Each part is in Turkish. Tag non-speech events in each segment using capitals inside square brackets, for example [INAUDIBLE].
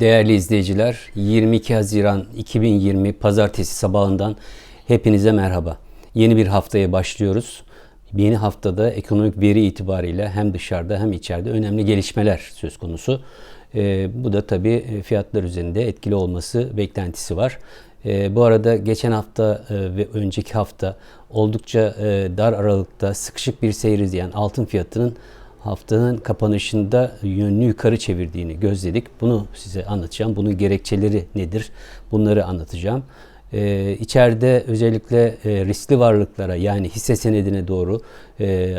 Değerli izleyiciler, 22 Haziran 2020 Pazartesi sabahından hepinize merhaba. Yeni bir haftaya başlıyoruz. Yeni haftada ekonomik veri itibariyle hem dışarıda hem içeride önemli gelişmeler söz konusu. Ee, bu da tabii fiyatlar üzerinde etkili olması beklentisi var. Ee, bu arada geçen hafta e, ve önceki hafta oldukça e, dar aralıkta sıkışık bir seyir izleyen altın fiyatının haftanın kapanışında yönünü yukarı çevirdiğini gözledik. Bunu size anlatacağım. Bunun gerekçeleri nedir? Bunları anlatacağım. Ee, içeride özellikle e, riskli varlıklara yani hisse senedine doğru e, e,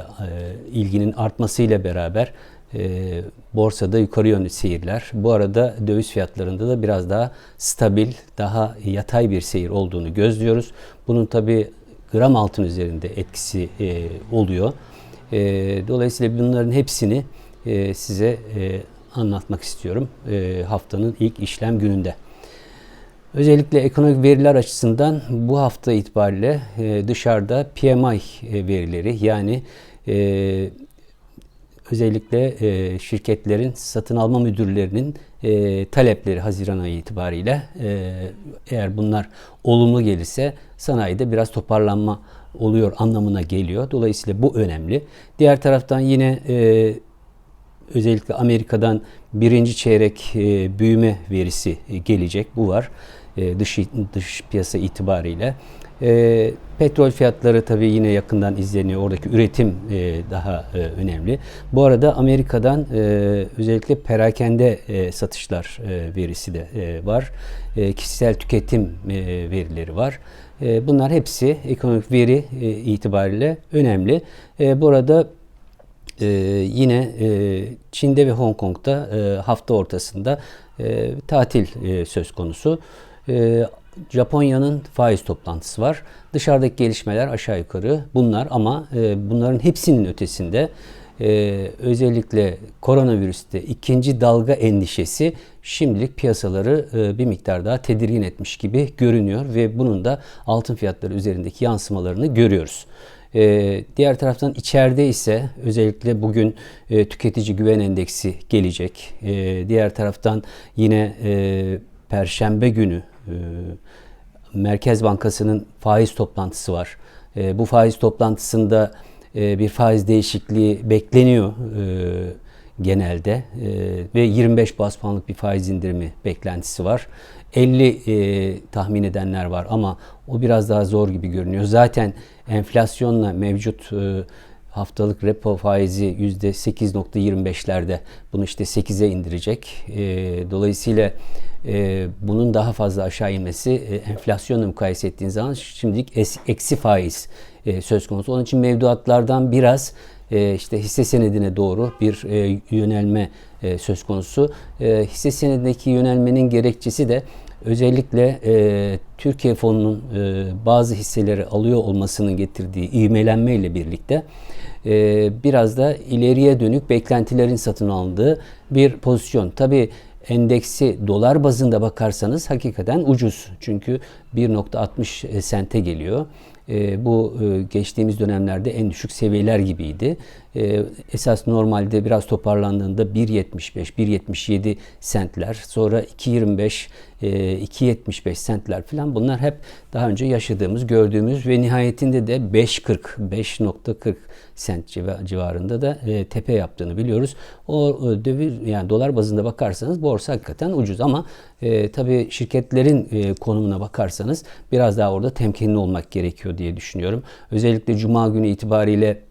ilginin artmasıyla beraber e, borsada yukarı yönlü seyirler. Bu arada döviz fiyatlarında da biraz daha stabil, daha yatay bir seyir olduğunu gözlüyoruz. Bunun tabi gram altın üzerinde etkisi e, oluyor. E, dolayısıyla bunların hepsini e, size e, anlatmak istiyorum e, haftanın ilk işlem gününde. Özellikle ekonomik veriler açısından bu hafta itibariyle e, dışarıda PMI e, verileri yani e, özellikle e, şirketlerin satın alma müdürlerinin e, talepleri Haziran ayı itibariyle e, eğer bunlar olumlu gelirse sanayide biraz toparlanma oluyor anlamına geliyor. Dolayısıyla bu önemli. Diğer taraftan yine e, özellikle Amerika'dan birinci çeyrek e, büyüme verisi e, gelecek. Bu var e, dış dış piyasa itibariyle. E, petrol fiyatları tabii yine yakından izleniyor. Oradaki üretim e, daha e, önemli. Bu arada Amerika'dan e, özellikle perakende e, satışlar e, verisi de e, var. E, kişisel tüketim e, verileri var. E, bunlar hepsi ekonomik veri e, itibariyle önemli. E, burada ee, yine e, Çin'de ve Hong Kong'da e, hafta ortasında e, tatil e, söz konusu. E, Japonya'nın faiz toplantısı var. Dışarıdaki gelişmeler aşağı yukarı bunlar ama e, bunların hepsinin ötesinde e, özellikle koronavirüste ikinci dalga endişesi şimdilik piyasaları e, bir miktar daha tedirgin etmiş gibi görünüyor ve bunun da altın fiyatları üzerindeki yansımalarını görüyoruz. Ee, diğer taraftan içeride ise özellikle bugün e, tüketici güven endeksi gelecek. Ee, diğer taraftan yine e, Perşembe günü e, Merkez Bankası'nın faiz toplantısı var. E, bu faiz toplantısında e, bir faiz değişikliği bekleniyor e, genelde e, ve 25 bas puanlık bir faiz indirimi beklentisi var. 50 e, tahmin edenler var ama o biraz daha zor gibi görünüyor. Zaten enflasyonla mevcut haftalık repo faizi %8.25'lerde bunu işte 8'e indirecek. E, dolayısıyla e, bunun daha fazla aşağı inmesi e, enflasyonla mukayese ettiğiniz zaman şimdilik eksi faiz e, söz konusu. Onun için mevduatlardan biraz e, işte hisse senedine doğru bir yönelme söz konusu. Hisse senedindeki yönelmenin gerekçesi de özellikle e, Türkiye fonunun e, bazı hisseleri alıyor olmasının getirdiği ivmelenme ile birlikte e, biraz da ileriye dönük beklentilerin satın alındığı bir pozisyon. Tabi endeksi dolar bazında bakarsanız hakikaten ucuz. Çünkü 1.60 sente geliyor. E, bu e, geçtiğimiz dönemlerde en düşük seviyeler gibiydi. E, esas normalde biraz toparlandığında 1.75, 1.77 sentler, sonra 2.25, e, 2.75 sentler falan bunlar hep daha önce yaşadığımız, gördüğümüz ve nihayetinde de 5.40, 5.40 sent civarında da e, tepe yaptığını biliyoruz. O e, yani dolar bazında bakarsanız borsa hakikaten ucuz ama e, tabii şirketlerin e, konumuna bakarsanız biraz daha orada temkinli olmak gerekiyor diye düşünüyorum. Özellikle cuma günü itibariyle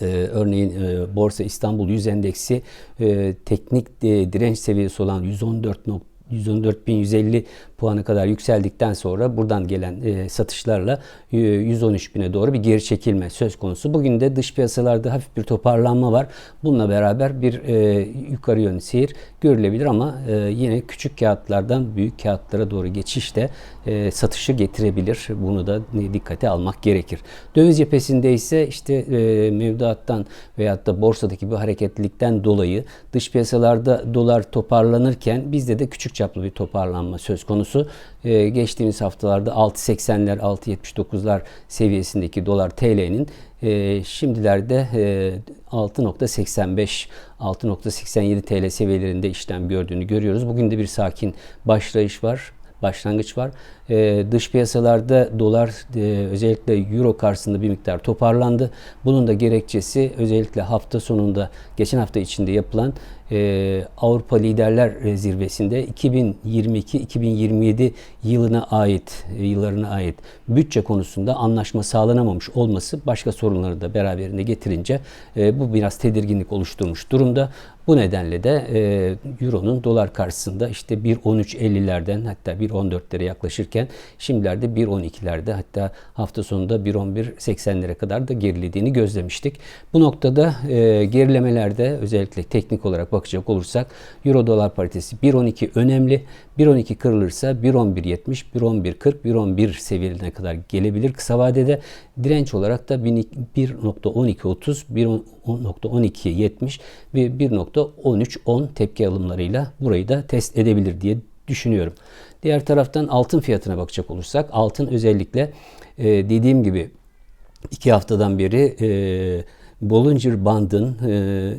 ee, örneğin e, Borsa İstanbul 100 endeksi e, teknik e, direnç seviyesi olan 114 114.150 puana kadar yükseldikten sonra buradan gelen e, satışlarla e, 113 bine doğru bir geri çekilme söz konusu. Bugün de dış piyasalarda hafif bir toparlanma var. Bununla beraber bir e, yukarı yönlü seyir görülebilir ama e, yine küçük kağıtlardan büyük kağıtlara doğru geçiş de e, satışı getirebilir. Bunu da dikkate almak gerekir. Döviz cephesinde ise işte e, mevduattan veyahut da borsadaki bu hareketlilikten dolayı dış piyasalarda dolar toparlanırken bizde de küçük çaplı bir toparlanma söz konusu. E, geçtiğimiz haftalarda 6.80'ler 6.79'lar seviyesindeki dolar TL'nin e, şimdilerde e, 6.85 6.87 TL seviyelerinde işlem gördüğünü görüyoruz. Bugün de bir sakin başlayış var başlangıç var. E, dış piyasalarda dolar e, özellikle euro karşısında bir miktar toparlandı. Bunun da gerekçesi özellikle hafta sonunda geçen hafta içinde yapılan e, Avrupa Liderler Zirvesi'nde 2022-2027 yılına ait e, yıllarına ait bütçe konusunda anlaşma sağlanamamış olması başka sorunları da beraberinde getirince e, bu biraz tedirginlik oluşturmuş durumda. Bu nedenle de e, Euro'nun dolar karşısında işte 1.13.50'lerden hatta 1.14'lere yaklaşırken şimdilerde 1.12'lerde hatta hafta sonunda 1.11.80'lere kadar da gerilediğini gözlemiştik. Bu noktada e, gerilemelerde özellikle teknik olarak bakacak olursak Euro dolar paritesi 1.12 önemli. 1.12 kırılırsa 1.11.70, 1.11.40, 1.11 seviyelerine kadar gelebilir kısa vadede. Direnç olarak da 1.12.30, 1.12.70 ve 1.13.10 tepki alımlarıyla burayı da test edebilir diye düşünüyorum. Diğer taraftan altın fiyatına bakacak olursak altın özellikle e, dediğim gibi iki haftadan beri e, Bollinger Band'ın e,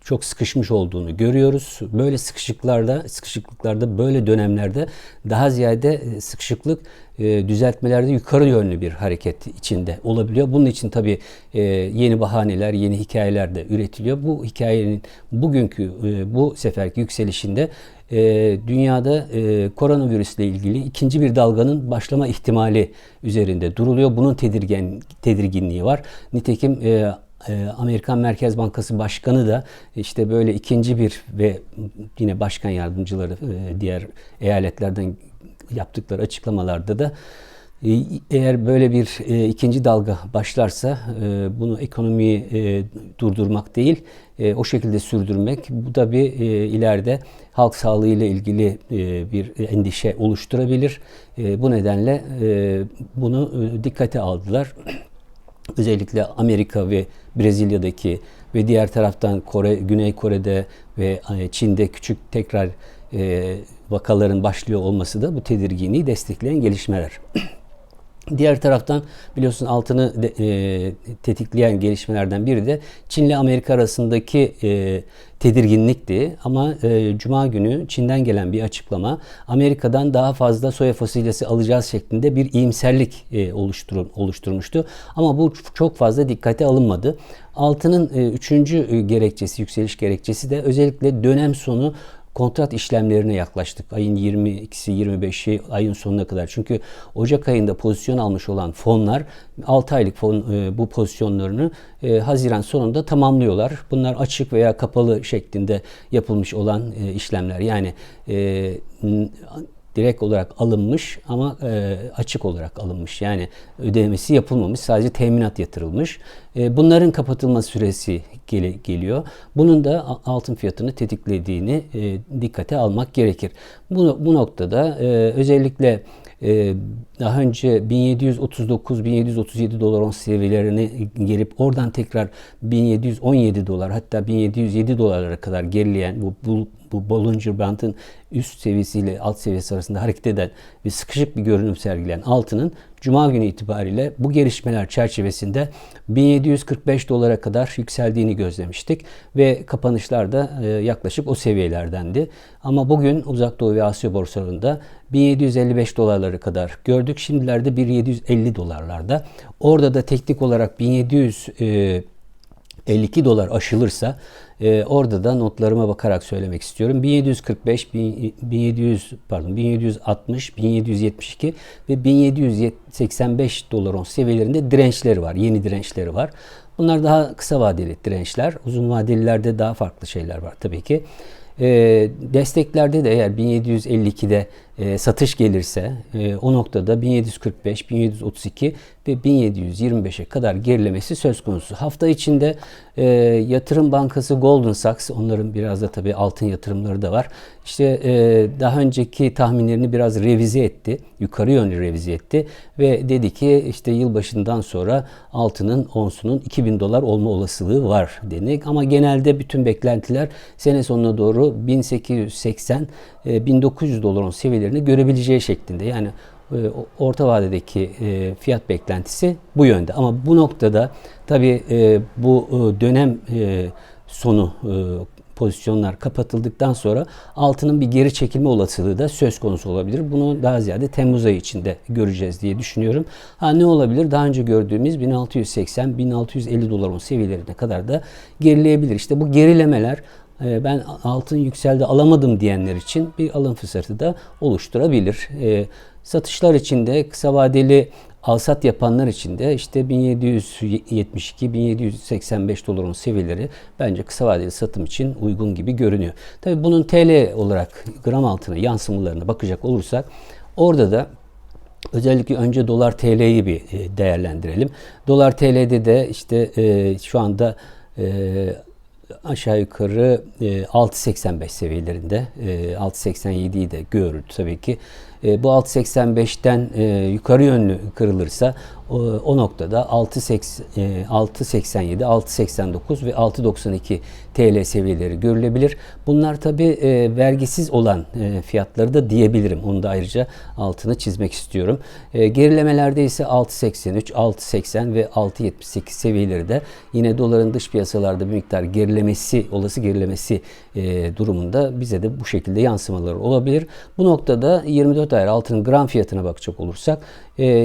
çok sıkışmış olduğunu görüyoruz. Böyle sıkışıklarda, sıkışıklıklarda böyle dönemlerde daha ziyade e, sıkışıklık e, düzeltmelerde yukarı yönlü bir hareket içinde olabiliyor. Bunun için tabii e, yeni bahaneler, yeni hikayeler de üretiliyor. Bu hikayenin bugünkü e, bu seferki yükselişinde e, dünyada e, koronavirüsle ilgili ikinci bir dalganın başlama ihtimali üzerinde duruluyor. Bunun tedirgin tedirginliği var. Nitekim e, ee, Amerikan Merkez Bankası Başkanı da işte böyle ikinci bir ve yine başkan yardımcıları e, diğer eyaletlerden yaptıkları açıklamalarda da e, eğer böyle bir e, ikinci dalga başlarsa bunu ekonomiyi durdurmak değil o şekilde sürdürmek bu da bir ileride halk sağlığı ile ilgili bir endişe oluşturabilir. Bu nedenle bunu dikkate aldılar [CLEARS THROAT] özellikle Amerika ve Brezilya'daki ve diğer taraftan Kore, Güney Kore'de ve e, Çin'de küçük tekrar e, vakaların başlıyor olması da bu tedirginliği destekleyen gelişmeler. [CLEARS THROAT] Diğer taraftan biliyorsun altını de, e, tetikleyen gelişmelerden biri de Çin ile Amerika arasındaki e, tedirginlikti. Ama e, Cuma günü Çin'den gelen bir açıklama Amerika'dan daha fazla soya fasulyesi alacağız şeklinde bir iyimserlik e, oluştur, oluşturmuştu. Ama bu çok fazla dikkate alınmadı. Altının e, üçüncü e, gerekçesi, yükseliş gerekçesi de özellikle dönem sonu kontrat işlemlerine yaklaştık. Ayın 22'si 25'i ayın sonuna kadar. Çünkü Ocak ayında pozisyon almış olan fonlar 6 aylık fon e, bu pozisyonlarını e, Haziran sonunda tamamlıyorlar. Bunlar açık veya kapalı şeklinde yapılmış olan e, işlemler. Yani e, direkt olarak alınmış ama e, açık olarak alınmış. Yani ödemesi yapılmamış. Sadece teminat yatırılmış. E, bunların kapatılma süresi gel geliyor. Bunun da altın fiyatını tetiklediğini e, dikkate almak gerekir. Bu, bu noktada e, özellikle e, daha önce 1739-1737 dolar on seviyelerine gelip oradan tekrar 1717 dolar hatta 1707 dolarlara kadar gerileyen bu, bu bu Bollinger Band'ın üst seviyesiyle alt seviyesi arasında hareket eden ve sıkışık bir görünüm sergileyen altının Cuma günü itibariyle bu gelişmeler çerçevesinde 1745 dolara kadar yükseldiğini gözlemiştik ve kapanışlar da e, yaklaşık o seviyelerdendi. Ama bugün Uzak Doğu ve Asya borsalarında 1755 dolarları kadar gördük. Şimdilerde 1750 dolarlarda. Orada da teknik olarak 1700 52 dolar aşılırsa e, orada da notlarıma bakarak söylemek istiyorum. 1745, 1700 pardon 1760, 1772 ve 1785 dolar on seviyelerinde dirençleri var. Yeni dirençleri var. Bunlar daha kısa vadeli dirençler. Uzun vadelilerde daha farklı şeyler var tabii ki. E, desteklerde de eğer 1752'de e, satış gelirse e, o noktada 1745, 1732 ve 1725'e kadar gerilemesi söz konusu. Hafta içinde e, yatırım bankası Golden Sachs, onların biraz da tabii altın yatırımları da var. İşte e, daha önceki tahminlerini biraz revize etti, yukarı yönlü revize etti ve dedi ki işte yılbaşından sonra altının onsunun 2000 dolar olma olasılığı var dedik. Ama genelde bütün beklentiler sene sonuna doğru 1880 e, 1900 seviyelerini görebileceği şeklinde. Yani e, orta vadedeki e, fiyat beklentisi bu yönde. Ama bu noktada tabii e, bu e, dönem e, sonu e, pozisyonlar kapatıldıktan sonra altının bir geri çekilme olasılığı da söz konusu olabilir. Bunu daha ziyade Temmuz ayı içinde göreceğiz diye düşünüyorum. Ha ne olabilir? Daha önce gördüğümüz 1680-1650 doların seviyelerine kadar da gerileyebilir. İşte bu gerilemeler ben altın yükseldi alamadım diyenler için bir alım fırsatı da oluşturabilir. E, satışlar için de kısa vadeli alsat yapanlar için de işte 1772-1785 doların seviyeleri bence kısa vadeli satım için uygun gibi görünüyor. Tabi bunun TL olarak gram altına yansımalarına bakacak olursak orada da Özellikle önce dolar TL'yi bir e, değerlendirelim. Dolar TL'de de işte e, şu anda e, aşağı yukarı 6.85 seviyelerinde 6.87'yi de görürdü tabii ki. Bu 6.85'ten yukarı yönlü kırılırsa o noktada 6.87, 6.89 ve 6.92 TL seviyeleri görülebilir. Bunlar tabi vergisiz olan fiyatları da diyebilirim. Onu da ayrıca altını çizmek istiyorum. Gerilemelerde ise 6.83, 6.80 ve 6.78 seviyeleri de yine doların dış piyasalarda bir miktar gerilemesi, olası gerilemesi durumunda bize de bu şekilde yansımaları olabilir. Bu noktada 24 ayar altının gram fiyatına bakacak olursak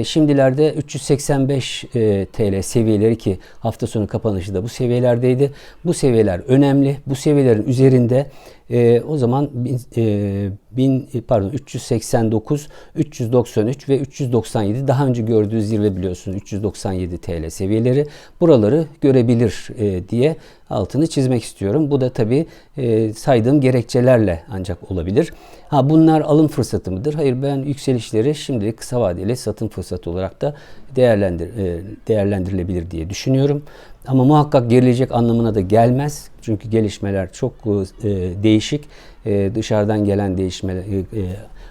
şimdilerde 385 TL seviyeleri ki hafta sonu kapanışı da bu seviyelerdeydi. Bu seviyeler önemli. Bu seviyelerin üzerinde e, o zaman bin, e, bin, pardon 389, 393 ve 397 daha önce gördüğü zirve biliyorsunuz 397 TL seviyeleri. Buraları görebilir e, diye altını çizmek istiyorum. Bu da tabii e, saydığım gerekçelerle ancak olabilir. Ha bunlar alım fırsatı mıdır? Hayır ben yükselişleri şimdilik kısa vadeli satım fırsatı olarak da değerlendir, e, değerlendirilebilir diye düşünüyorum. Ama muhakkak gerilecek anlamına da gelmez. Çünkü gelişmeler çok e, değişik. E, dışarıdan gelen değişmeler,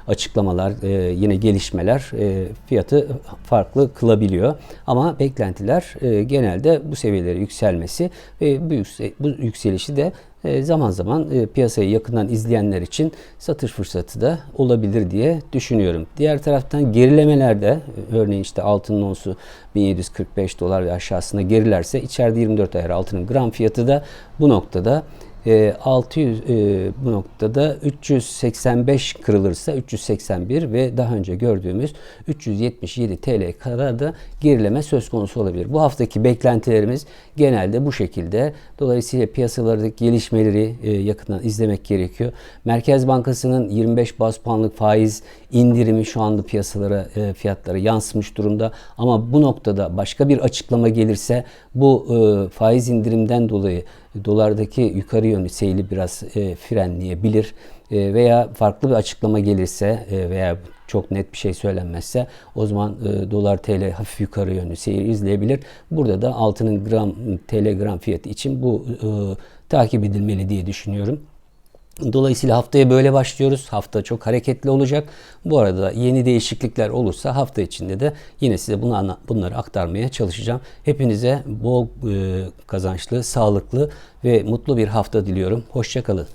açıklamalar, e, yine gelişmeler e, fiyatı farklı kılabiliyor. Ama beklentiler e, genelde bu seviyelere yükselmesi ve bu, bu yükselişi de e, zaman zaman e, piyasayı yakından izleyenler için satış fırsatı da olabilir diye düşünüyorum. Diğer taraftan gerilemelerde örneğin işte altının onsu 1745 dolar ve aşağısına gerilerse içeride 24 ayar altının gram fiyatı da bu noktada 600 e, bu noktada 385 kırılırsa 381 ve daha önce gördüğümüz 377 TL kadar da gerileme söz konusu olabilir. Bu haftaki beklentilerimiz genelde bu şekilde. Dolayısıyla piyasalardaki gelişmeleri e, yakından izlemek gerekiyor. Merkez Bankası'nın 25 bas puanlık faiz indirimi şu anda piyasalara e, fiyatlara yansımış durumda. Ama bu noktada başka bir açıklama gelirse bu faiz indirimden dolayı dolardaki yukarı yönlü seyri biraz e, frenleyebilir e, veya farklı bir açıklama gelirse e, veya çok net bir şey söylenmezse o zaman e, dolar TL hafif yukarı yönlü seyir izleyebilir. Burada da altının gram TL gram fiyatı için bu e, takip edilmeli diye düşünüyorum. Dolayısıyla haftaya böyle başlıyoruz. Hafta çok hareketli olacak. Bu arada yeni değişiklikler olursa hafta içinde de yine size bunu bunları aktarmaya çalışacağım. Hepinize bol e, kazançlı, sağlıklı ve mutlu bir hafta diliyorum. Hoşçakalın.